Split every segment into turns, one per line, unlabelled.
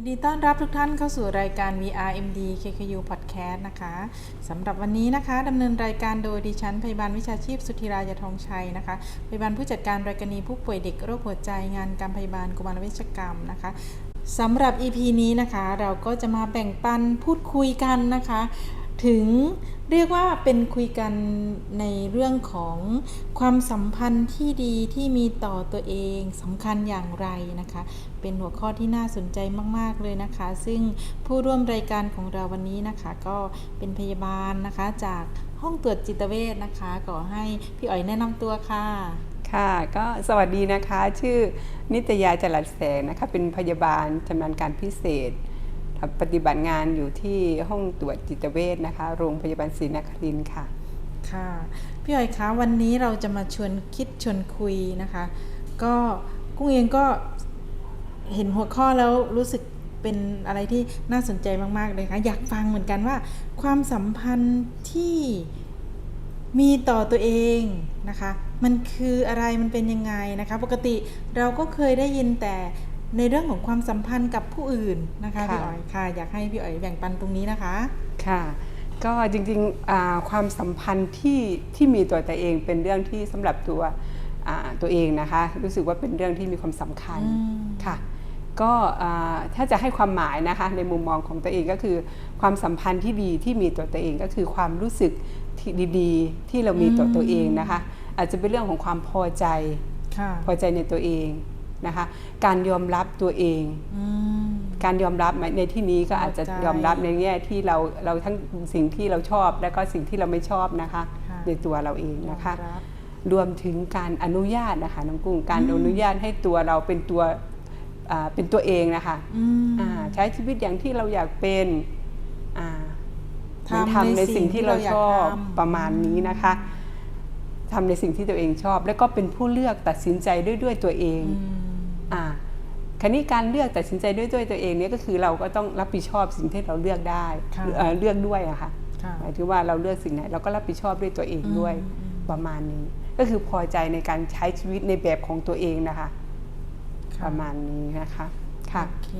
ยินดีต้อนรับทุกท่านเข้าสู่รายการ VRMD KKU Podcast นะคะสำหรับวันนี้นะคะดำเนินรายการโดยดิฉันพยาบาลวิชาชีพสุธิรายาทองชัยนะคะพยาบาลผู้จัดการรายการนีผู้ป่วยเด็กโรคหัวใจงานการพยาบาลกุมารเวชกรรมนะคะสำหรับ EP นี้นะคะ เราก็จะมาแบ่งปันพูดคุยกันนะคะ ถึง เรียกว่าเป็นคุยกันในเรื่องของความสัมพันธ์ที่ดีที่มีต่อตัวเองสำคัญอย่างไรนะคะ เป็นหัวข้อที่น่าสนใจมาก ๆ เลยนะคะ ซึ่งผู้ร่วมรายการของเราวันนี้นะคะ ก็เป็นพยาบาลนะคะจากห้องตรวจจิตเวชนะคะขอให้พี่อ๋อยแนะนำตัวค่ะ
ค่ะก็สวัสดีนะคะ ชื่อนิตยาจรัสแสงนะคะ เป็นพยาบาลชำนาญการพิเศษ ปฏิบัติงานอยู่ที่ห้องตรวจจิตเวชนะคะ โรงพยาบาลศรีนครินทร์ค่ะ
ค่ะ พี่อ๋อยคะวันนี้เราจะมาชวนคิดชวนคุยนะคะ ก็กุ้งเองก็เห็นหัวข้อแล้วรู้สึกเป็นอะไรที่น่าสนใจมากๆเลยค่ะอยากฟังเหมือนกันว่า ความสัมพันธ์ที่มีต่อตัวเองนะคะ มันคืออะไรมันเป็นยังไงนะคะ ปกติเราก็เคยได้ยินแต่ ในเรื่องของความสัมพันธ์กับผู้อื่นนะคะ
ค่ะ
พี่อ๋อยค่ะ อยากให้พี่อ๋อยแบ่งปันตรงนี้นะคะ
ค่ะ ก็จริงๆอ่าความสัมพันธ์ที่ที่มีตัวตัวเองเป็นเรื่องที่สำหรับตัวอ่าตัวเองนะคะ รู้สึกว่าเป็นเรื่องที่มีความสำคัญ
อืม
ค่ะก็อ่าถ้าจะให้ความหมายนะคะในมุมมองของตัวเองก็คือ ความสัมพันธ์ที่ดีที่มีต่อตัวเองก็คือความรู้สึกที่ดีๆ ที่เรามีต่อตัวเองนะคะ อาจจะเป็นเรื่องของความพอใจ
ค่ะ
พอใจในตัวเอง นะคะการยอมรับตัวเอง
อืม
การยอมรับในที่นี้ก็อาจจะ
พอใจ
ยอมรับในแง่ที่เราเราทั้งสิ่งที่เราชอบ และก็สิ่งที่เราไม่ชอบนะคะ
ค่ะ
ในตัวเราเองนะคะ
ยอมรับ
รวมถึงการอนุญาตนะคะน้องกุ้งการ
อืม
อนุญาตให้ตัวเราเป็นตัวอ่าเป็นตัวเองนะคะ
อืม
อ่าใช้ชีวิตอย่างที่เราอยากเป็นอ่า
ทำ
ทำในสิ่งที่เราชอบ
ในสิ่งที่เราอยากทำ
ประมาณนี้นะคะทำในสิ่งที่ตัวเองชอบ แล้วก็เป็นผู้เลือกตัดสินใจด้วยด้วยตัวเอง
อืม
อ่า คราวนี้การเลือกตัดสินใจด้วยด้วยตัวเองเนี่ยก็คือเราก็ต้องรับผิดชอบสิ่งที่เราเลือกได้
ค่ะ
เอ่อเลือกด้วยอะค่ะ
ค่ะ
หมายถึงว่าเราเลือกสิ่งไหนเราก็รับผิดชอบด้วยตัวเองด้วย
อืมอืม
ประมาณนี้ ก็คือพอใจในการใช้ชีวิตในแบบของตัวเองนะคะ
ค่ะ
ประมาณนี้นะคะค่ะ
โอเค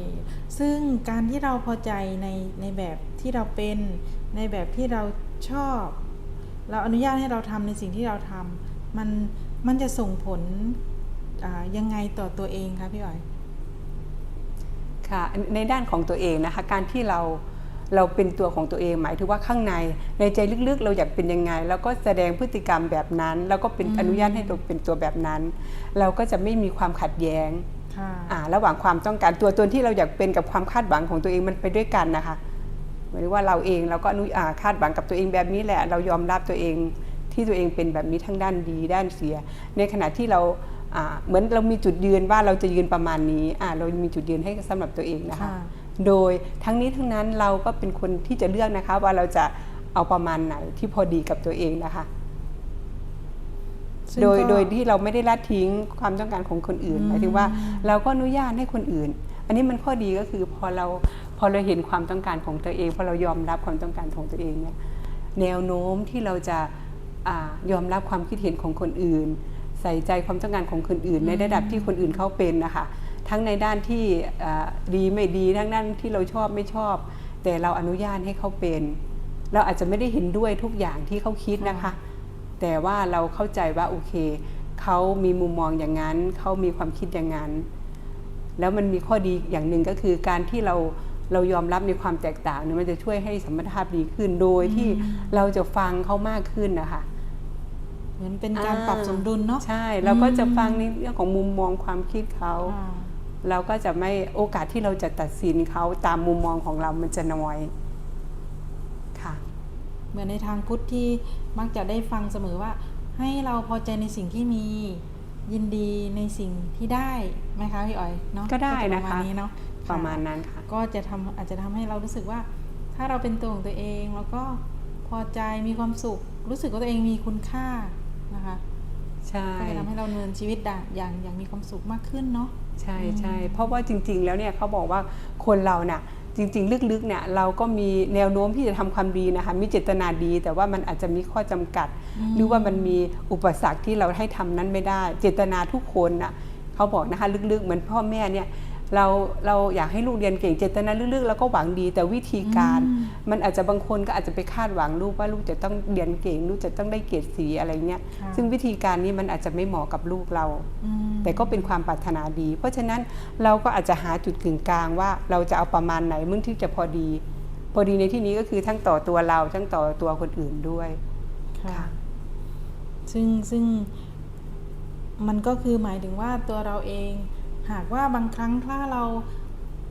ซึ่งการที่เราพอใจในในแบบที่เราเป็นในแบบที่เราชอบ เราอนุญาตให้เราทำในสิ่งที่เราทำมันมันจะส่งผลอ่ายังไงต่อตัวเองคะพี่อ๋อย
ค่ะในด้านของตัวเองนะคะ การที่เราเราเป็นตัวของตัวเองหมายถึงว่าข้างในในใจลึกๆ เราอยากเป็นยังไง แล้วก็แสดงพฤติกรรมแบบนั้น แล้วก็เป็น
อืม
อนุญาตให้ตัวเป็นตัวแบบนั้น เราก็จะไม่มีความขัดแย้ง
ค่ะ
อ่าระหว่างความต้องการตัวตนที่เราอยากเป็นกับความคาดหวังของตัวเองมันไปด้วยกันนะคะหมายถึงว่าเราเองเราก็อนุอ่าคาดหวังกับตัวเองแบบนี้แหละ เรายอมรับตัวเองที่ตัวเองเป็นแบบนี้ทั้งด้านดีด้านเสีย ในขณะที่เราอ่า เหมือนเรามีจุดยืนว่าเราจะยืนประมาณนี้อ่าเรามีจุดยืนให้สำหรับตัวเองนะคะ
ค่ะ
โดยทั้งนี้ทั้งนั้นเราก็เป็นคนที่จะเลือกนะคะ ว่าเราจะเอาประมาณไหนที่พอดีกับตัวเองนะคะ
ซึ่ง
โดย
ก็
โดยที่เราไม่ได้ละทิ้งความต้องการของคนอื่น
อืม
หมายถึงว่าเราก็อนุญาตให้คนอื่น อันนี้มันข้อดีก็คือพอเราพอเราเห็นความต้องการของตัวเองพอเรายอมรับความต้องการของตัวเองเนี่ยแนวโน้มที่เราจะอายอมรับความคิดเห็นของคนอื่น ใส่ใจความต้องการของคนอื่น ในระดับที่คนอื่นเขาเป็นนะคะทั้งในด้านที่อ่าดีไม่ดีทั้งด้านที่เราชอบไม่ชอบ แต่เราอนุญาตให้เขาเป็น เราอาจจะไม่ได้เห็นด้วยทุกอย่างที่เขาคิดนะคะ แต่ว่าเราเข้าใจว่าโอเคเขามีมุมมองอย่างนั้นเขามีความคิดอย่างนั้น แล้วมันมีข้อดีอย่างหนึ่งก็คือการที่เราเรายอมรับในความแตกต่างเนี่ยมันจะช่วยให้สมรรถภาพดีขึ้นโดยที่เราจะฟังเขามากขึ้นนะคะ
เหมือนเป็นการ
อ่า
ปรับสมดุลเนาะ
ใช่เราก็จะฟังในเรื่องของมุมมองความคิดเขา
ค่ะ
เราก็จะไม่โอกาสที่เราจะตัดสินเขาตามมุมมองของเรามันจะน้อย ค่ะ
เหมือนในทางพุทธที่มักจะได้ฟังเสมอว่า ให้เราพอใจในสิ่งที่มียินดีในสิ่งที่ได้ไหมคะพี่อ๋อยเนาะ
ก็ได้
จป
นะ
ระมา
คะ
ณนี้เนาะ
ประมาณนั้นค่ะ
ก็จะทำอาจจะทำให้เรารู้สึกว่า ถ้าเราเป็นตัวของตัวเองแล้วก็พอใจมีความสุข รู้สึกว่าตัวเองมีคุณค่า นะคะ
ใช่
ก็จะทำให้เราดำเนินชีวิตอย่างอย่างอย่างมีความสุขมากขึ้นเนาะ
ใช่ใช่เพราะว่าจริง ๆ แล้วเนี่ยเขาบอกว่าคนเราเนี่ยจริง ๆ ลึกๆเนี่ยเราก็มีแนวโน้มที่จะทำความดีนะคะมีเจตนาดี แต่ว่ามันอาจจะมีข้อจำกัด
อืม
หรือว่ามันมีอุปสรรคที่เราให้ทำนั้นไม่ได้ เจตนาทุกคนน่ะเขาบอกนะคะลึกๆ เหมือนพ่อแม่เนี่ย เราเราอยากให้ลูกเรียนเก่งเจตนาลึกๆแล้วก็หวังดีแต่วิธีการ
อืม
มันอาจจะบางคนก็อาจจะไปคาดหวังลูกว่าลูกจะต้องเรียนเก่งลูกจะต้องได้เกรดสีอะไรเงี้ย
ค่ะ
ซึ่งวิธีการนี้มันอาจจะไม่เหมาะกับลูกเรา
อืม
แต่ก็เป็นความปรารถนาดี เพราะฉะนั้นเราก็อาจจะหาจุดกึ่งกลางว่าเราจะเอาประมาณไหนมึงที่จะพอดี พอดีในที่นี้ก็คือทั้งต่อตัวเราทั้งต่อตัวคนอื่นด้วย
ค่ะ
ค่ะ
ซึ่งซึ่งมันก็คือหมายถึงว่าตัวเราเอง หากว่าบางครั้งถ้าเรา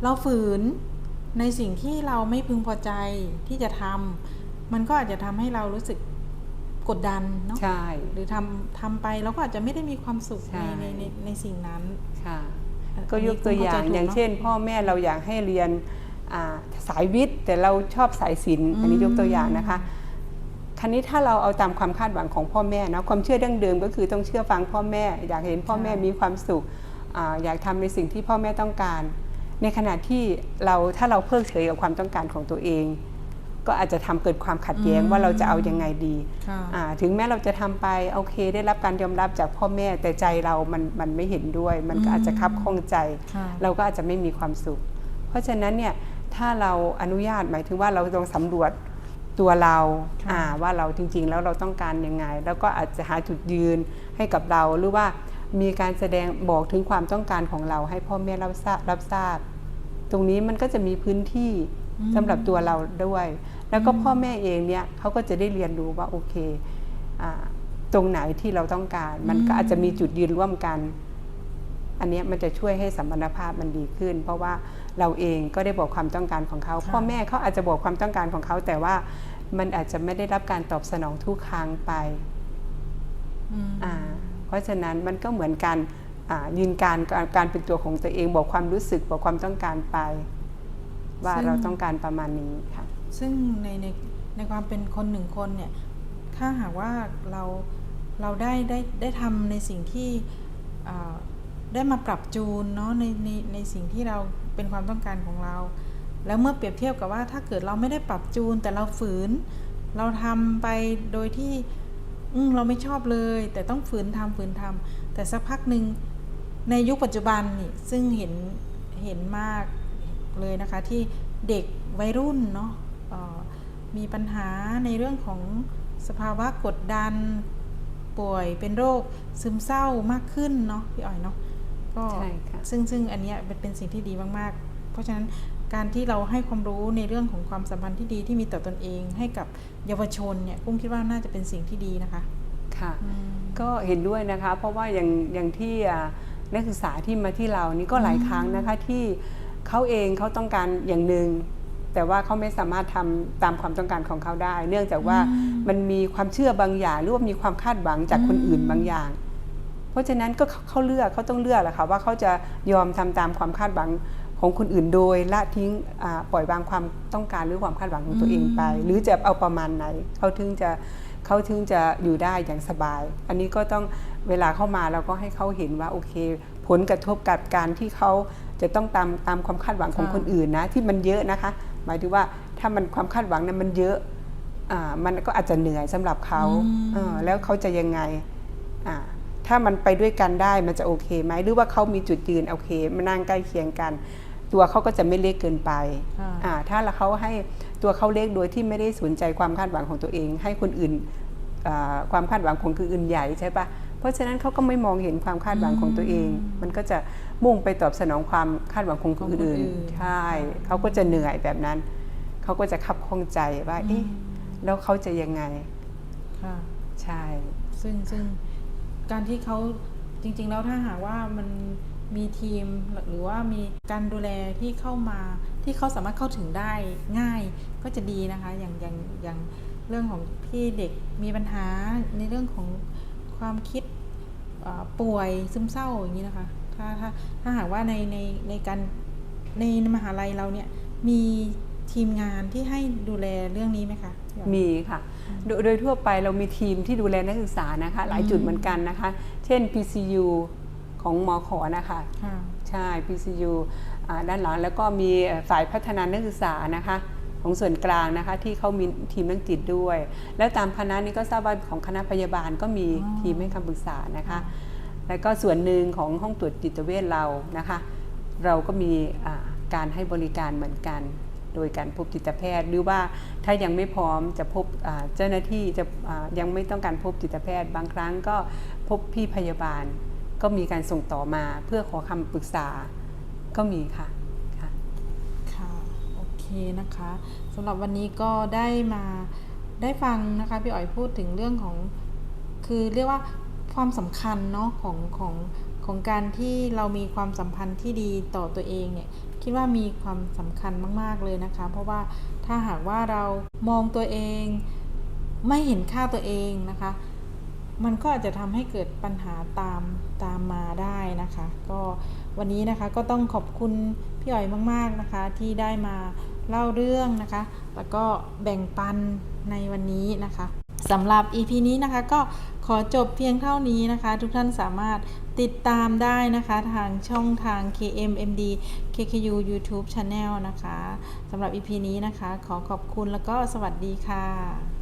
เราฝืนในสิ่งที่เราไม่พึงพอใจที่จะทำมันก็อาจจะทำให้เรารู้สึกกดดันเนาะ
ใช่
หรือทำทำไปเราก็อาจจะไม่ได้มีความสุข
ใช่
ในในในในสิ่งนั้น
ค่ะ
อัน
ก็ยกตัวอย่าง
นี้
อย่างเช่น
ข้ใจถูก
พ่อแม่เราอยากให้เรียนอ่าสายวิทย์แต่เราชอบสายศิลป์อันนี้
อืม
ยกตัวอย่างนะคะครั้นี้ถ้าเราเอาตามความคาดหวังของพ่อแม่เนาะความเชื่อดั้งเดิมก็คือต้องเชื่อฟังพ่อแม่ อยากเห็นพ่อแม่มีความสุข อาอยากทำในสิ่งที่พ่อแม่ต้องการ ในขณะที่เราถ้าเราเพิกเฉยกับความต้องการของตัวเอง ก็อาจจะทำเกิดความขัดแย้ง
อืม
ว่าเราจะเอายังไงดี
ค่ะ
อ่าถึงแม้เราจะทำไปโอเค ได้รับการยอมรับจากพ่อแม่แต่ใจเรามันมันไม่เห็นด้วย มันก็อาจจะคับข้องใจ
ค่ะ
เราก็อาจจะไม่มีความสุข เพราะฉะนั้นเนี่ยถ้าเราอนุญาตหมายถึงว่าเราต้องสำรวจตัวเรา
ค่ะ
อ่าว่าเราจริงๆ แล้วเราต้องการยังไง แล้วก็อาจจะหาจุดยืนให้กับเราหรือว่า มีการแสดงบอกถึงความต้องการของเราให้พ่อแม่รับทราบรับทราบ ตรงนี้มันก็จะมีพื้นที่
อืม
สำหรับตัวเราด้วย แล้วก็พ่อแม่เองเนี่ยเขาก็จะได้เรียนรู้ว่าโอเคอ่าตรงไหนที่เราต้องการ มันก็อาจจะมีจุดยืนร่วมกัน อันเนี้ยมันจะช่วยให้สัมพันธภาพมันดีขึ้น เพราะว่าเราเองก็ได้บอกความต้องการของเขา
ค่ะ
พ่อแม่เขาอาจจะบอกความต้องการของเขา แต่ว่ามันอาจจะไม่ได้รับการตอบสนองทุกครั้งไป
อืม
อ่า เพราะฉะนั้นมันก็เหมือนการยืนการการเป็นตัวของตัวเองบอกความรู้สึกบอกความต้องการไป ว่าเราต้องการประมาณนี้ค่ะ
ซึ่งในในในความเป็นคนหนึ่งคนเนี่ยถ้าหากว่าเราเราได้ได้ได้ทำในสิ่งที่ได้มาปรับจูนเนาะในในในสิ่งที่เราเป็นความต้องการของเรา แล้วเมื่อเปรียบเทียบกับว่าถ้าเกิดเราไม่ได้ปรับจูนแต่เราฝืน เราทำไปโดยที่ อืมเราไม่ชอบเลย แต่ต้องฝืนทำฝืนทำแต่สักพักหนึ่งในยุคปัจจุบันนี่ซึ่งเห็นเห็นมากเลยนะคะที่เด็กวัยรุ่นเนาะเอ่อมีปัญหาในเรื่องของสภาวะกดดันป่วยเป็นโรคซึมเศร้ามากขึ้นเนาะพี่อ๋อยเนาะก็
ใช่ค่ะ
ซึ่งซึ่งอันเนี้ยเป็นเป็นสิ่งที่ดีมากๆ เพราะฉะนั้นการที่เราให้ความรู้ในเรื่องของความสัมพันธ์ที่ดีที่มีต่อตนเอง ให้กับเยาวชนเนี่ยกุ้งคิดว่าน่าจะเป็นสิ่งที่ดีนะคะ
ค่ะ
อืม
ก็เห็นด้วยนะคะ เพราะว่าอย่างอย่างที่อ่านักศึกษาที่มาที่เรานี่ก็หลายครั้งนะคะที่เขาเองเขาต้องการอย่างหนึ่งแต่ว่าเขาไม่สามารถทำตามความต้องการของเขาได้ เนื่องจากว่า
อืม
มันมีความเชื่อบางอย่างหรือว่ามีความคาดหวังจากคนอื่นบางอย่าง เพราะฉะนั้นก็เขาเขาเลือกเขาต้องเลือกแหละค่ะว่าเขาจะยอมทำตามความคาดหวัง ของคนอื่นโดยละทิ้งอ่าปล่อยวางความต้องการหรือความคาดหวังของตัวเองไป
อืม
หรือจะเอาประมาณไหนเขาถึงจะเขาถึงจะอยู่ได้อย่างสบาย อันนี้ก็ต้องเวลาเข้ามาเราก็ให้เขาเห็นว่าโอเค ผลกระทบกับการที่เขาจะต้องตามตามความคาดหวังของ
ค่ะ
คนอื่นนะที่มันเยอะนะคะ หมายถึงว่าถ้ามันความคาดหวังนั้นมันเยอะอ่ามันก็อาจจะเหนื่อยสำหรับเขา
อืม
เออแล้วเขาจะยังไงอ่าถ้ามันไปด้วยกันได้มันจะโอเคไหมหรือว่าเขามีจุดยืนโอเค มานั่งใกล้เคียงกัน ตัวเขาก็จะไม่เล็กเกินไป
ค่ะ
อ่าถ้าเขาให้ตัวเขาเล็กโดยที่ไม่ได้สนใจความคาดหวังของตัวเอง ให้คนอื่นอ่าความคาดหวังของคนอื่นใหญ่ใช่ปะเพราะฉะนั้นเขาก็ไม่มองเห็นความคาดหวังของตัวเอง
อืม
มันก็จะมุ่งไปตอบสนองความคาดหวังของคน
ของคน
อื่น
อื่น
ใช่เขาก็จะเหนื่อยแบบนั้นเขาก็จะขับข้องใจว่าเอ๊ะแล้วเขาจะยังไง
ค่ะ
ใช่
ซึ่งซึ่งการที่เขาจริง ๆ แล้วถ้าหากว่ามัน มีทีมหรือว่ามีการดูแลที่เข้ามาที่เขาสามารถเข้าถึงได้ง่ายก็จะดีนะคะ อย่างอย่างอย่างเรื่องของที่เด็กมีปัญหาในเรื่องของความคิดป่วยซึมเศร้าอย่างนี้นะคะ ถ้าถ้าถ้าหากว่าในในในการในมหาลัยเราเนี่ยมีทีมงานที่ให้ดูแลเรื่องนี้ไหมคะ
มีค่ะโดยโดยทั่วไปเรามีทีมที่ดูแลนักศึกษานะคะ หลายจุดเหมือนกันนะคะ เช่น PCU ของมอขอนะคะ
ค่ะ
ใช่ PCU อ่าด้านหลังแล้วก็มีฝ่ายพัฒนานักศึกษานะคะของส่วนกลางนะคะที่เขามีทีมนักจิตด้วย แล้วตามคณะนี้ก็ทราบว่าของคณะพยาบาลก็มี
อ๋อ
ทีมให้คำปรึกษานะคะ แล้วก็ส่วนหนึ่งของห้องตรวจจิตเวชเรานะคะ เราก็มีอ่าการให้บริการเหมือนกัน โดยการพบจิตแพทย์หรือว่าถ้ายังไม่พร้อมจะพบอ่าเจ้าหน้าที่จะอ่ายังไม่ต้องการพบจิตแพทย์ บางครั้งก็พบพี่พยาบาล ก็มีการส่งต่อมาเพื่อขอคำปรึกษาก็มีค่ะค่ะ
ค่ะโอเคนะคะสำหรับวันนี้ก็ได้มาได้ฟังนะคะพี่อ๋อยพูดถึงเรื่องของคือเรียกว่าความสำคัญเนาะของของของการที่เรามีความสัมพันธ์ที่ดีต่อตัวเองเนี่ยคิดว่ามีความสำคัญมาก ๆ เลยนะคะ เพราะว่าถ้าหากว่าเรามองตัวเอง ไม่เห็นค่าตัวเองนะคะ มันก็อาจจะทำให้เกิดปัญหาตามตามมาได้นะคะ ก็วันนี้นะคะก็ต้องขอบคุณพี่อ๋อยมาก ๆนะคะ ที่ได้มาเล่าเรื่องนะคะ แล้วก็แบ่งปันในวันนี้นะคะสำหรับ EP นี้นะคะก็ขอจบเพียงเท่านี้นะคะ ทุกท่านสามารถติดตามได้นะคะทางช่องทาง KMMD KKU YouTube Channel นะคะสำหรับ EP นี้นะคะ ขอขอบคุณแล้วก็สวัสดีค่ะ